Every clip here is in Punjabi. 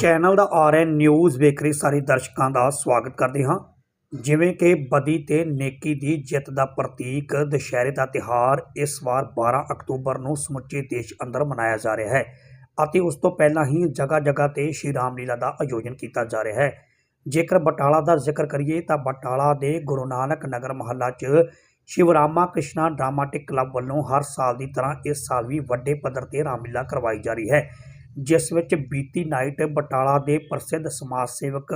ਚੈਨਲ ਦਾ ਆਰਐਨ ਨਿਊਜ਼ ਵੇਖ ਰਹੇ ਸਾਰੇ ਦਰਸ਼ਕਾਂ ਦਾ ਸਵਾਗਤ ਕਰਦੇ ਹਾਂ। ਜਿਵੇਂ ਕਿ ਬਦੀ ਤੇ ਨੇਕੀ ਦੀ ਜਿੱਤ ਦਾ ਪ੍ਰਤੀਕ ਦੁਸ਼ਹਿਰੇ ਦਾ ਤਿਹਾਰ ਇਸ ਵਾਰ 12 ਅਕਤੂਬਰ ਨੂੰ ਸਮੁੱਚੇ ਦੇਸ਼ ਅੰਦਰ ਮਨਾਇਆ ਜਾ ਰਿਹਾ ਹੈ ਅਤੇ ਉਸ ਤੋਂ ਪਹਿਲਾਂ ਹੀ ਜਗ੍ਹਾ ਜਗ੍ਹਾ ਤੇ ਸ਼੍ਰੀ ਰਾਮਲੀਲਾ ਦਾ ਆਯੋਜਨ ਕੀਤਾ ਜਾ ਰਿਹਾ ਹੈ। ਜੇਕਰ ਬਟਾਲਾ ਦਾ ਜ਼ਿਕਰ ਕਰੀਏ ਤਾਂ ਬਟਾਲਾ ਦੇ ਗੁਰੂ ਨਾਨਕ ਨਗਰ ਮਹੱਲਾ 'ਚ ਸ਼ਿਵ ਰਾਮਾ ਕ੍ਰਿਸ਼ਨਾ ਡਰਾਮਾਟਿਕ ਕਲੱਬ ਵੱਲੋਂ ਹਰ ਸਾਲ ਦੀ ਤਰ੍ਹਾਂ ਇਸ ਸਾਲ ਵੀ ਵੱਡੇ ਪੱਧਰ ਤੇ ਰਾਮਲੀਲਾ ਕਰਵਾਈ ਜਾ ਰਹੀ ਹੈ। ਜਿਸ ਵਿੱਚ ਬੀਤੀ ਨਾਈਟ ਬਟਾਲਾ ਦੇ ਪ੍ਰਸਿੱਧ ਸਮਾਜ ਸੇਵਕ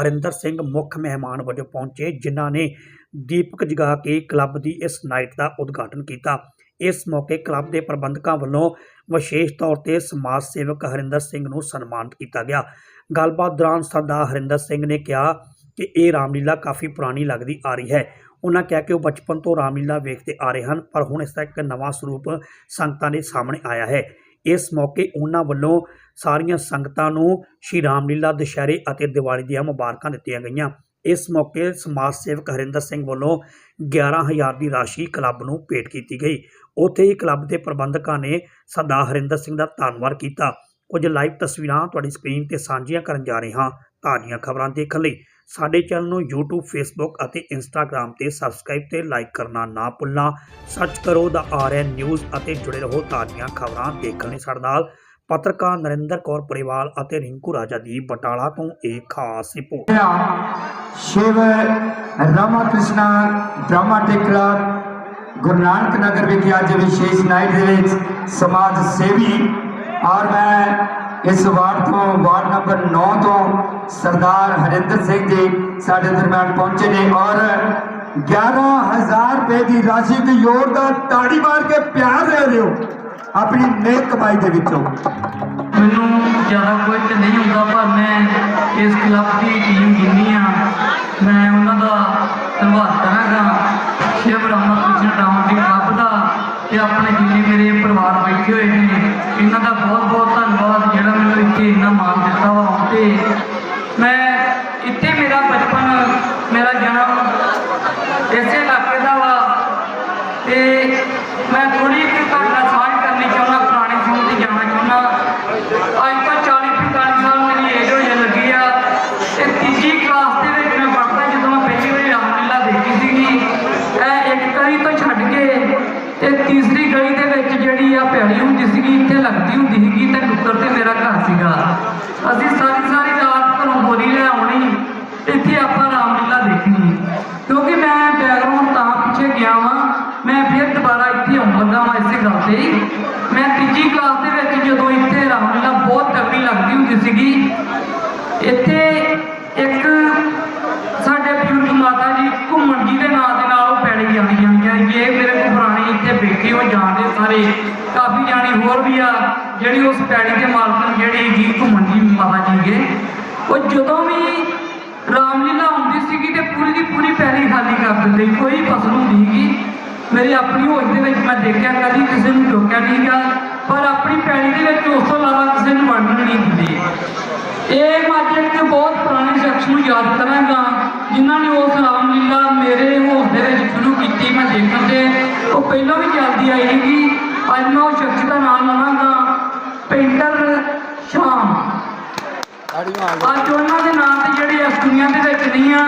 ਹਰਿੰਦਰ ਸਿੰਘ ਮੁੱਖ ਮਹਿਮਾਨ ਵਜੋਂ ਪਹੁੰਚੇ, ਜਿਨ੍ਹਾਂ ਨੇ ਦੀਪਕ ਜਗਾ ਕੇ ਕਲੱਬ ਦੀ ਇਸ ਨਾਈਟ ਦਾ ਉਦਘਾਟਨ ਕੀਤਾ। ਇਸ ਮੌਕੇ ਕਲੱਬ ਦੇ ਪ੍ਰਬੰਧਕਾਂ ਵੱਲੋਂ ਵਿਸ਼ੇਸ਼ ਤੌਰ ਤੇ ਸਮਾਜ ਸੇਵਕ ਹਰਿੰਦਰ ਸਿੰਘ ਨੂੰ ਸਨਮਾਨਿਤ ਕੀਤਾ ਗਿਆ। ਗੱਲਬਾਤ ਦੌਰਾਨ ਸਰਦਾਰ ਹਰਿੰਦਰ ਸਿੰਘ ਨੇ ਕਿਹਾ ਕਿ ਇਹ ਰਾਮਲੀਲਾ ਕਾਫੀ ਪੁਰਾਣੀ ਲੱਗਦੀ ਆ ਰਹੀ ਹੈ। ਉਹਨਾਂ ਕਿਹਾ ਕਿ ਉਹ ਬਚਪਨ ਤੋਂ ਰਾਮਲੀਲਾ ਵੇਖਦੇ ਆ ਰਹੇ ਹਨ, ਪਰ ਹੁਣ ਇਸ ਦਾ ਇੱਕ ਨਵਾਂ ਸਰੂਪ ਸੰਗਤਾਂ ਦੇ ਸਾਹਮਣੇ ਆਇਆ ਹੈ। ਇਸ ਮੌਕੇ ਉਹਨਾਂ ਵੱਲੋਂ ਸਾਰੀਆਂ ਸੰਗਤਾਂ ਨੂੰ ਸ਼੍ਰੀ ਰਾਮਲੀਲਾ, ਦੁਸ਼ਹਿਰੇ ਅਤੇ ਦੀਵਾਲੀ ਦੀਆਂ ਮੁਬਾਰਕਾਂ ਦਿੱਤੀਆਂ ਗਈਆਂ। ਇਸ ਮੌਕੇ ਸਮਾਜ ਸੇਵਕ ਹਰਿੰਦਰ ਸਿੰਘ ਵੱਲੋਂ 11000 ਦੀ ਰਾਸ਼ੀ ਕਲੱਬ ਨੂੰ ਭੇਟ ਕੀਤੀ ਗਈ। ਉੱਥੇ ਹੀ ਕਲੱਬ ਦੇ ਪ੍ਰਬੰਧਕਾਂ ਨੇ ਸਰਦਾਰ ਹਰਿੰਦਰ ਸਿੰਘ ਦਾ ਧੰਨਵਾਦ ਕੀਤਾ। ਕੁਝ ਲਾਈਵ ਤਸਵੀਰਾਂ ਤੁਹਾਡੀ ਸਕਰੀਨ ਤੇ ਸਾਂਝੀਆਂ ਕਰਨ ਜਾ ਰਹੇ ਹਾਂ ਤਾਜ਼ੀਆਂ ਖਬਰਾਂ ਦੇਖਣ ਲਈ। ਸਾਡੇ ਚੈਨਲ ਨੂੰ YouTube, Facebook ਅਤੇ Instagram ਤੇ ਸਬਸਕ੍ਰਾਈਬ ਤੇ ਲਾਈਕ ਕਰਨਾ ਨਾ ਭੁੱਲਣਾ। ਸਰਚ ਕਰੋ ਦਾ ਆਰਐਨ ਨਿਊਜ਼ ਅਤੇ ਜੁੜੇ ਰਹੋ ਤਾਜ਼ੀਆਂ ਖਬਰਾਂ ਦੇਖਣ ਲਈ ਸਾਡੇ ਨਾਲ। ਪੱਤਰਕਾਰ ਨਰਿੰਦਰ ਕੌਰ ਪਰਿਵਾਲ ਅਤੇ ਰਿੰਕੂ ਰਾਜਾ ਦੀ ਬਟਾਲਾ ਤੋਂ ਇਹ ਖਾਸ report. Shiv Ramakrishna dramatic club. Guru Nanak Nagar ਵਿਖੇ ਅੱਜ ਵਿਸ਼ੇਸ਼ ਨਾਈਟ ਦੇ ਵਿੱਚ ਸਮਾਜ ਸੇਵੀ ਔਰ ਮੈਂ ਇਸ ਵਾਰਡ ਤੋਂ, ਵਾਰਡ ਨੰਬਰ 9 ਤੋਂ ਸਰਦਾਰ ਹਰਿੰਦਰ ਸਿੰਘ ਜੀ ਸਾਡੇ ਦਰਮਿਆਨ ਪਹੁੰਚੇ ਨੇ ਔਰ 11000 ਰੁਪਏ ਦੀ ਰਾਸ਼ੀ ਤੇ ਜ਼ੋਰਦਾਰ ਤਾੜੀ ਮਾਰ ਕੇ ਪਿਆਰ ਦੇ ਰਹੇ ਹੋ ਆਪਣੀ ਨੇਕ ਕਮਾਈ ਦੇ ਵਿੱਚੋਂ। ਮੈਨੂੰ ਜ਼ਿਆਦਾ ਕੁਝ ਨਹੀਂ ਹੁੰਦਾ, ਪਰ ਮੈਂ ਇਸ ਕਲੱਬ ਦੀ ਟੀਮ ਜਿੰਨੀ ਆ ਮੈਂ ਉਹਨਾਂ ਦਾ ਧੰਨਵਾਦ ਕਰਾਂਗਾ ਸ਼ਿਵ ਰਾਮਾ ਕ੍ਰਿਸ਼ਨ ਡਾਊਨਟੀ ਕਲੱਬ ਦਾ ਤੇ ਆਪਣੇ ਜਿੰਨੇ ਮੇਰੇ ਪਰਿਵਾਰ ਬੈਠੇ ਹੋਏ ਨੇ ਇਹਨਾਂ ਦਾ ਬਹੁਤ ਬਹੁਤ ਧੰਨਵਾਦ ਜਿਹੜਾ ਮੈਨੂੰ ਇੱਥੇ ਇੰਨਾ ਮਾਣ ਤੇ ਮੈਂ ਇੱਥੇ ਮੇਰਾ ਬਚਪਨ, ਮੇਰਾ ਜਨਮ ਇਸੇ ਇਲਾਕੇ ਦਾ ਵਾ ਤੇ ਮੈਂ ਥੋੜੀ ਜਿਹੀ ਤੁਹਾਡੇ ਨਾਲ ਸਾਂਝ ਕਰਨੀ ਚਾਹੁੰਦਾ ਪੁਰਾਣੇ ਸਮੇਂ ਤੇ ਜਾਣਾ ਚਾਹੁੰਦਾ ਅੱਜ ਤੋਂ 40 45 ਸਾਲ ਮੇਰੀ ਏਜ ਹੋ ਜਾਣ ਲੱਗੀ ਆ ਤੇ ਤੀਜੀ ਕਲਾਸ ਦੇ ਵਿੱਚ ਮੈਂ ਪੜ੍ਹਦਾ ਜਦੋਂ ਮੈਂ ਪਹਿਲੀ ਵਾਰੀ ਰਾਮਲੀਲਾ ਦੇਖੀ ਸੀਗੀ ਇਹ ਇੱਕ ਗਲੀ ਤੋਂ ਛੱਡ ਕੇ ਤੇ ਤੀਸਰੀ ਗਲੀ ਦੇ ਵਿੱਚ ਜਿਹੜੀ ਆ ਪੈੜੀ ਹੁੰਦੀ ਸੀਗੀ ਇੱਥੇ ਲੱਗਦੀ ਹੁੰਦੀ ਸੀਗੀ ਤੇ ਨੁੱਕਰ ਤੇ ਮੇਰਾ ਘਰ ਸੀਗਾ ਅਸੀਂ ਸਾਰੀ ਸਾਰੀ ਰਾਤ ਘਰੋਂ ਬੋਰੀ ਲੈ ਆਉਣੀ ਤੇ ਇੱਥੇ ਆਪਾਂ ਰਾਮਲੀਲਾ ਦੇਖਣੀ ਕਿਉਂਕਿ ਮੈਂ ਬੈਕਗ੍ਰਾਉਂਡ ਤਾਂ ਪਿੱਛੇ ਗਿਆ ਵਾਂ ਮੈਂ ਫਿਰ ਦੁਬਾਰਾ ਇੱਥੇ ਆਉਣ ਲੱਗਾ ਵਾਂ ਇਸੇ ਗੱਲ ਤੇ। ਹੀ। ਮੈਂ ਤੀਜੀ ਕਲਾਸ ਦੇ ਵਿੱਚ ਜਦੋਂ ਇੱਥੇ ਰਾਮਲੀਲਾ ਬਹੁਤ ਤਗੜੀ ਲੱਗਦੀ ਹੁੰਦੀ ਸੀਗੀ। ਇੱਥੇ ਇੱਕ ਸਾਡੇ ਬਜ਼ੁਰਗ ਮਾਤਾ ਜੀ ਘੁੰਮਣ ਜੀ ਦੇ ਨਾਂ ਦੇ ਨਾਲ ਉਹ ਪੈੜੀ ਜਾਂਦੀਆਂ ਜਾਂਦੀਆਂ ਇਹ ਮੇਰੇ ਕੋਲ ਪੁਰਾਣੇ ਇੱਥੇ ਬੈਠੇ ਹੋ ਜਾਣਦੇ ਸਾਰੇ, ਕਾਫੀ ਜਾਣੀ ਹੋਰ ਵੀ ਆ, ਜਿਹੜੀ ਉਸ ਪੈੜੀ ਦੇ ਮਾਲਕਨ ਜਿਹੜੀ ਜੀ ਘੁੰਮਣ ਜੀ ਮਾਤਾ ਜੀ ਗੇ ਉਹ ਜਦੋਂ ਵੀ ਰਾਮਲੀਲਾ ਹੁੰਦੀ ਸੀਗੀ ਤੇ ਪੂਰੀ ਦੀ ਪੂਰੀ ਪੈੜੀ ਖਾਲੀ ਕਰ ਦਿੰਦੇ ਕੋਈ ਫਸਲ ਹੁੰਦੀ ਸੀਗੀ। ਮੇਰੀ ਆਪਣੀ ਹੋਸ਼ ਦੇ ਵਿੱਚ ਮੈਂ ਦੇਖਿਆ ਕਦੀ ਕਿਸੇ ਨੂੰ ਟੋਕਿਆ ਨਹੀਂ ਗਾ, ਪਰ ਆਪਣੀ ਪੈੜੀ ਦੇ ਵਿੱਚ ਉਸ ਤੋਂ ਇਲਾਵਾ ਕਿਸੇ ਨੂੰ ਵੰਡਣ ਨਹੀਂ ਦਿੰਦੇ। ਇਹ ਮੈਂ ਅੱਜ ਬਹੁਤ ਪੁਰਾਣੇ ਸ਼ਖਸ ਨੂੰ ਯਾਦ ਕਰਾਂਗਾ, ਜਿਨ੍ਹਾਂ ਨੇ ਉਸ ਰਾਮਲੀਲਾ ਮੇਰੇ ਹੋਸ਼ ਦੇ ਵਿੱਚ ਸ਼ੁਰੂ ਕੀਤੀ, ਮੈਂ ਦੇਖਣ ਤੇ ਉਹ ਪਹਿਲਾਂ ਵੀ ਚੱਲਦੀ ਆਈ ਸੀਗੀ, ਅੱਜ ਮੈਂ ਉਹ ਸ਼ਖਸ ਦਾ ਨਾਮ ਲਵਾਂਗਾ ਪੇਂਟਰ ਸ਼ਾਮ। ਅੱਜ ਉਹਨਾਂ ਦੇ ਨਾਮ ਤੇ ਜਿਹੜੇ ਇਸ ਦੁਨੀਆ ਦੇ ਵਿੱਚ ਨਹੀਂ ਆ,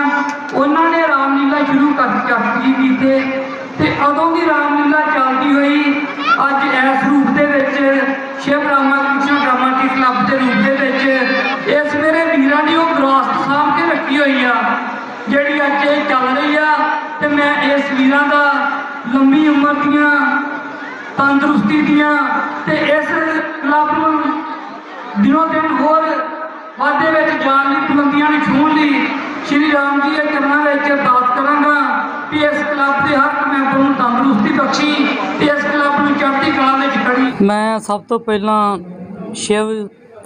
ਉਹਨਾਂ ਨੇ ਰਾਮਲੀਲਾ ਸ਼ੁਰੂ ਕਰ ਚੱਕੀ ਕੀਤੇ ਤੇ ਉਦੋਂ ਦੀ ਰਾਮਲੀਲਾ ਚੱਲਦੀ ਹੋਈ ਅੱਜ ਇਸ ਰੂਪ ਦੇ ਵਿੱਚ ਸ਼ਿਵ ਰਾਮਾ ਕ੍ਰਿਸ਼ਨ ਡਰਾਮਾਟਿਕ ਕਲੱਬ ਦੇ ਰੂਪ ਦੇ ਵਿੱਚ ਇਸ ਮੇਰੇ ਵੀਰਾਂ ਦੀ ਉਹ ਵਿਰਾਸਤ ਸਾਂਭ ਕੇ ਰੱਖੀ ਹੋਈ ਆ, ਜਿਹੜੀ ਅੱਜ ਇਹ ਚੱਲ ਰਹੀ ਆ ਤੇ ਮੈਂ ਇਸ ਵੀਰਾਂ ਦਾ ਲੰਮੀ ਉਮਰ ਦੀਆਂ, ਤੰਦਰੁਸਤੀ ਦੀਆਂ ਤੇ ਇਸ ਕਲੱਬ ਨੂੰ ਦਿਨੋ ਦਿਨ ਹੋਰ ਵਾਧੇ ਵਿੱਚ ਜਾਣ ਲਈ ਬੁਲੰਦੀਆਂ ਨੂੰ ਛੂਹਣ ਲਈ ਸ਼੍ਰੀ ਰਾਮ ਜੀ ਦੇ ਚਰਨਾਂ ਵਿੱਚ ਅਰਦਾਸ ਕਰਾਂਗਾ ਕਿ ਇਸ ਕਲੱਬ ਦੇ ਹਰ ਇੱਕ ਮੈਂਬਰ ਨੂੰ ਤੰਦਰੁਸਤੀ ਬਖਸ਼ੀ ਤੇ ਇਸ ਕਲੱਬ ਨੂੰ ਚੜ੍ਹਦੀ ਕਲਾ ਵਿੱਚ ਖੜੀ। ਮੈਂ ਸਭ ਤੋਂ ਪਹਿਲਾਂ ਸ਼ਿਵ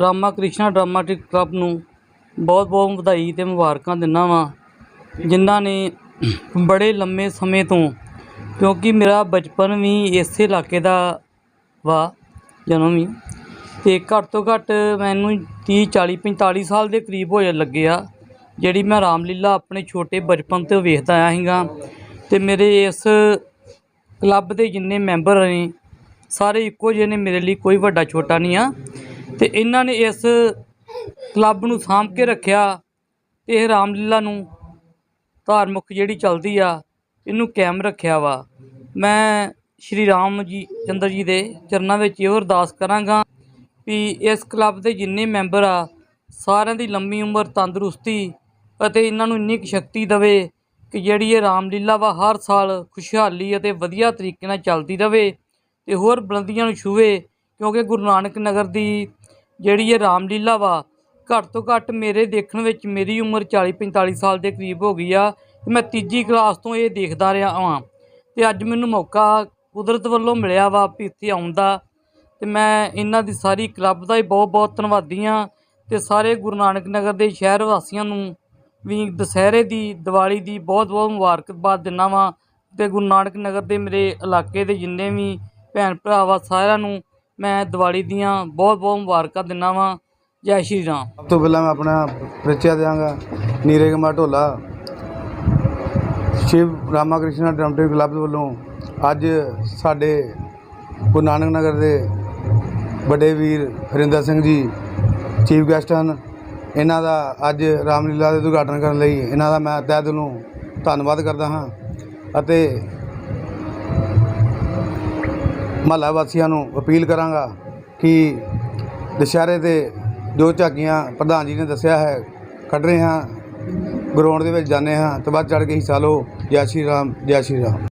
ਰਾਮਾ ਕ੍ਰਿਸ਼ਨਾ ਡਰਾਮਾਟਿਕ ਕਲੱਬ ਨੂੰ ਬਹੁਤ ਬਹੁਤ ਵਧਾਈ ਤੇ ਮੁਬਾਰਕਾਂ ਦਿੰਦਾ ਵਾਂ, ਜਿਨ੍ਹਾਂ ਨੇ ਬੜੇ ਲੰਮੇ ਸਮੇਂ ਤੋਂ, ਕਿਉਂਕਿ ਮੇਰਾ ਬਚਪਨ ਵੀ ਇਸੇ ਇਲਾਕੇ ਦਾ ਵਾ, ਜਨਮ ਵੀ, ਤੇ ਘੱਟ ਤੋਂ ਘੱਟ ਮੈਨੂੰ 30 40 45 ਸਾਲ ਦੇ ਕਰੀਬ ਹੋਏ ਲੱਗੇ ਆ, ਜਿਹੜੀ ਮੈਂ ਰਾਮਲੀਲਾ ਆਪਣੇ ਛੋਟੇ ਬਚਪਨ ਤੋਂ ਵੇਖਦਾ ਆਇਆ ਸੀਗਾ, ਤੇ ਮੇਰੇ ਇਸ ਕਲੱਬ ਦੇ ਜਿੰਨੇ ਮੈਂਬਰ ਨੇ, ਸਾਰੇ ਇੱਕੋ ਜਿਹੇ ਨੇ, ਮੇਰੇ ਲਈ ਕੋਈ ਵੱਡਾ ਛੋਟਾ ਨਹੀਂ ਆ। ਤੇ ਇਹਨਾਂ ਨੇ ਇਸ ਕਲੱਬ ਨੂੰ ਸਾਂਭ ਕੇ ਰੱਖਿਆ ਤੇ ਇਹ ਰਾਮਲੀਲਾ ਨੂੰ ਧਾਰਮਿਕ ਜਿਹੜੀ ਚੱਲਦੀ ਆ, ਇਹਨੂੰ ਕਾਇਮ ਰੱਖਿਆ ਵਾ। ਮੈਂ ਸ਼੍ਰੀ ਰਾਮ ਜੀ, ਚੰਦਰ ਜੀ ਦੇ ਚਰਨਾਂ ਵਿੱਚ ਇਹੋ ਅਰਦਾਸ ਕਰਾਂਗਾ ਵੀ ਇਸ ਕਲੱਬ ਦੇ ਜਿੰਨੇ ਮੈਂਬਰ ਆ, ਸਾਰਿਆਂ ਦੀ ਲੰਮੀ ਉਮਰ ਤੰਦਰੁਸਤੀ ਅਤੇ ਇਹਨਾਂ ਨੂੰ ਇੰਨੀ ਕੁ ਸ਼ਕਤੀ ਦੇਵੇ ਕਿ ਜਿਹੜੀ ਇਹ ਰਾਮਲੀਲਾ ਵਾ ਹਰ ਸਾਲ ਖੁਸ਼ਹਾਲੀ ਅਤੇ ਵਧੀਆ ਤਰੀਕੇ ਨਾਲ ਚੱਲਦੀ ਰਹੇ ਤੇ ਹੋਰ ਬੁਲੰਦੀਆਂ ਨੂੰ ਛੂਹੇ ਕਿਉਂਕਿ ਗੁਰੂ ਨਾਨਕ ਨਗਰ ਦੀ ਜਿਹੜੀ ਇਹ ਰਾਮਲੀਲਾ ਵਾ, ਘੱਟ ਤੋਂ ਘੱਟ ਮੇਰੇ ਦੇਖਣ ਵਿੱਚ ਮੇਰੀ ਉਮਰ 40 45 ਸਾਲ ਦੇ ਕਰੀਬ ਹੋ ਗਈ ਆ, ਤੇ ਮੈਂ ਤੀਜੀ ਕਲਾਸ ਤੋਂ ਇਹ ਦੇਖਦਾ ਰਿਹਾ ਹਾਂ ਤੇ ਅੱਜ ਮੈਨੂੰ ਮੌਕਾ ਕੁਦਰਤ ਵੱਲੋਂ ਮਿਲਿਆ ਵਾ ਵੀ ਇੱਥੇ ਆਉਣ ਦਾ, ਤੇ ਮੈਂ ਇਹਨਾਂ ਦੀ ਸਾਰੀ ਕਲੱਬ ਦਾ ਹੀ ਬਹੁਤ ਬਹੁਤ ਧੰਨਵਾਦੀ ਹਾਂ ਤੇ ਸਾਰੇ ਗੁਰੂ ਨਾਨਕ ਨਗਰ ਦੇ ਸ਼ਹਿਰ ਵਾਸੀਆਂ ਨੂੰ ਵੀ ਦੁਸਹਿਰੇ ਦੀ, ਦੀਵਾਲੀ ਦੀ ਬਹੁਤ ਬਹੁਤ ਮੁਬਾਰਕਬਾਦ ਦਿੰਦਾ ਵਾਂ ਤੇ ਗੁਰੂ ਨਾਨਕ ਨਗਰ ਦੇ ਮੇਰੇ ਇਲਾਕੇ ਦੇ ਜਿੰਨੇ ਵੀ ਭੈਣ ਭਰਾ ਵਾ ਸਾਰਿਆਂ ਨੂੰ ਮੈਂ ਦੀਵਾਲੀ ਦੀਆਂ ਬਹੁਤ ਬਹੁਤ ਮੁਬਾਰਕਾਂ ਦਿੰਦਾ ਵਾਂ। ਜੈ ਸ਼੍ਰੀ ਰਾਮ। ਸਭ ਤੋਂ ਪਹਿਲਾਂ ਮੈਂ ਆਪਣਾ ਪਰਿਚੈ ਦਿਆਂਗਾ, ਨੀਰੇ ਕੁਮਾਰ ਢੋਲਾ। ਸ਼ਿਵ ਰਾਮਾ ਕ੍ਰਿਸ਼ਨਾ ਡਰਮਟਿਕ ਕਲੱਬ ਵੱਲੋਂ ਅੱਜ ਸਾਡੇ ਗੁਰੂ ਨਾਨਕ ਨਗਰ ਦੇ ਵੱਡੇ ਵੀਰ ਹਰਿੰਦਰ ਸਿੰਘ ਜੀ, ਚੀਫ ਗੈਸਟ ਹਨ। ਇਹਨਾਂ ਦਾ ਅੱਜ ਰਾਮਲੀਲਾ ਦੇ ਉਦਘਾਟਨ ਕਰਨ ਲਈ ਇਹਨਾਂ ਦਾ ਮੈਂ ਤਹਿ ਦਿਲੋਂ ਧੰਨਵਾਦ ਕਰਦਾ ਹਾਂ ਅਤੇ ਮਹੱਲਾ ਵਾਸੀਆਂ ਨੂੰ ਅਪੀਲ ਕਰਾਂਗਾ ਕਿ ਦੁਸ਼ਹਿਰੇ ਤੇ ਜੋ ਝਾਕੀਆਂ ਪ੍ਰਧਾਨ ਜੀ ਨੇ ਦੱਸਿਆ ਹੈ, ਕੱਢ ਰਹੇ ਹਾਂ, ਗਰਾਊਂਡ ਦੇ ਵਿੱਚ ਜਾਂਦੇ ਹਾਂ ਤੇ ਵੱਧ ਚੜ੍ਹ ਕੇ ਹਿੱਸਾ ਲਓ। ਜੈ ਸ਼੍ਰੀ ਰਾਮ, ਜੈ ਸ਼੍ਰੀ ਰਾਮ।